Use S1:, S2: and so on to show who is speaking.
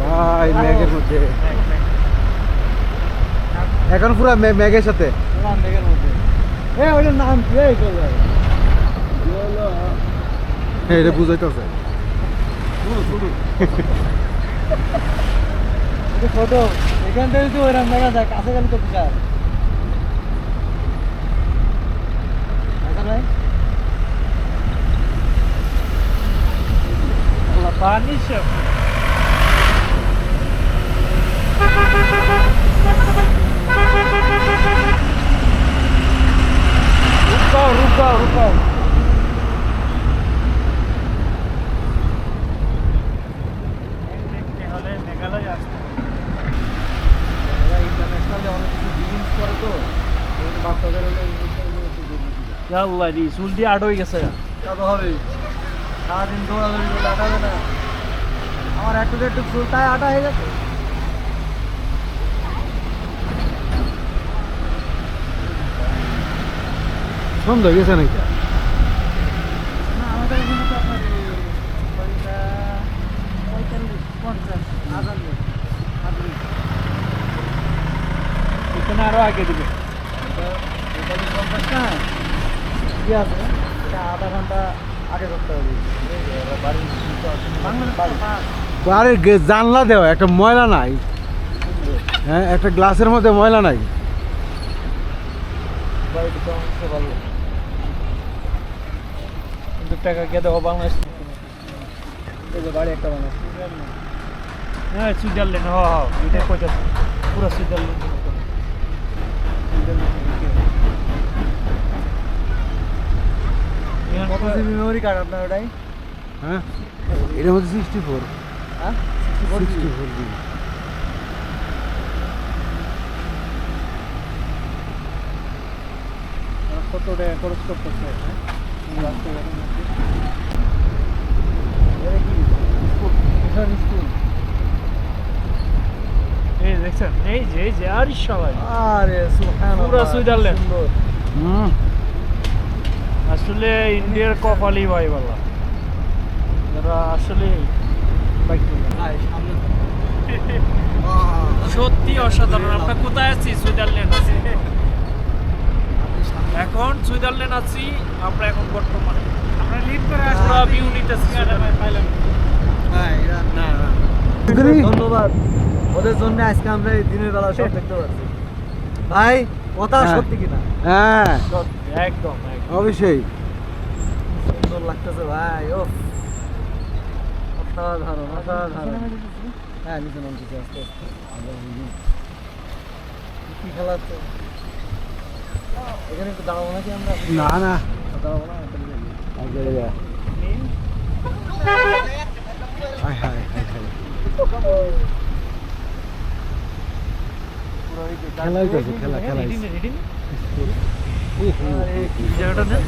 S1: ভাই মেঘের মধ্যে। এখন পুরো মে- মেঘের সাথে?
S2: মেঘের মধ্যে। এ ওইটার নাম কি এই
S1: হ্যাঁ এটা বুঝাইতেছে।
S2: এটা এখান থেকে তো ওইরকম দেখা যায় কাছে গেলে তো বিশাল। এখন ভাই আল্লাহ চুল দিয়ে আট হয়ে গেছে। তা তো হবেই সারাদিন দৌড়াদৌড়ি করলে আটাবে না। আমার একটু একটু চুলটায় আটা হয়ে গেছে।
S1: সন্ধ্যা গেছে নাকি?
S2: আরও আগে দিবে। পঞ্চাশ না কি আছে এটা আধা ঘণ্টা আগে করতে হবে। বাড়ির
S1: আরে জানলা দেওয়া একটা ময়লা নাই। হ্যাঁ একটা গ্লাসের মধ্যে ময়লা নাই।
S2: বাড়িতে তো অংশ ভালো। কিন্তু টাকা কে দেবো বাংলাদেশ এই যে বাড়ি একটা বাংলাদেশ হ্যাঁ সুইজারল্যান্ড হ হ এটা কইতে পুরো সুইজারল্যান্ড। কত জিবি মেমোরি কার্ড আপনার ওটাই?
S1: হ্যাঁ? মধ্যে সিক্সটি ফোর
S2: হ্যাঁ?
S1: সিক্সটি ফোর জিবি
S2: কত টাকা খরচ করতেছে হ্যাঁ? এটা
S3: এই দেখছেন এই যে এই যে আর সবাই
S2: আরে সুবহানাল্লাহ
S3: পুরা সুইজারল্যান্ড।
S2: সুন্দর।
S1: হুম।
S3: আসলে ইন্ডিয়ার কপালই ভাই বলা যারা আসলে বাইক
S2: ভাই, সামনে তো।
S3: সত্যি অসাধারণ। আমরা কোথায় আছি? সুইজারল্যান্ড আছি। এখন সুইজারল্যান্ড আছি আমরা এখন বর্তমানে। আমরা লিড করে পুরো ভিউ নিতেছি পাইলাম।
S1: না না।
S2: ধন্যবাদ। ওদের জন্য আজকে আমরা এই দিনের বেলা সব দেখতে পাচ্ছি। ভাই কথা
S1: হ্যাঁ।
S2: সত্যি কিনা?
S1: হ্যাঁ।
S3: সত্যি। একদম
S1: অবশ্যই
S2: সুন্দর লাগতেছে ভাই ও অসাধারণ অসাধারণ। হ্যাঁ নিচে নামতেছে আস্তে আস্তে। কি খেলা হচ্ছে এখানে একটু দাঁড়াবো নাকি আমরা?
S1: না না।
S2: দাঁড়াবো না
S1: খেলা খেলা, খেলা
S2: ചേട്ടന്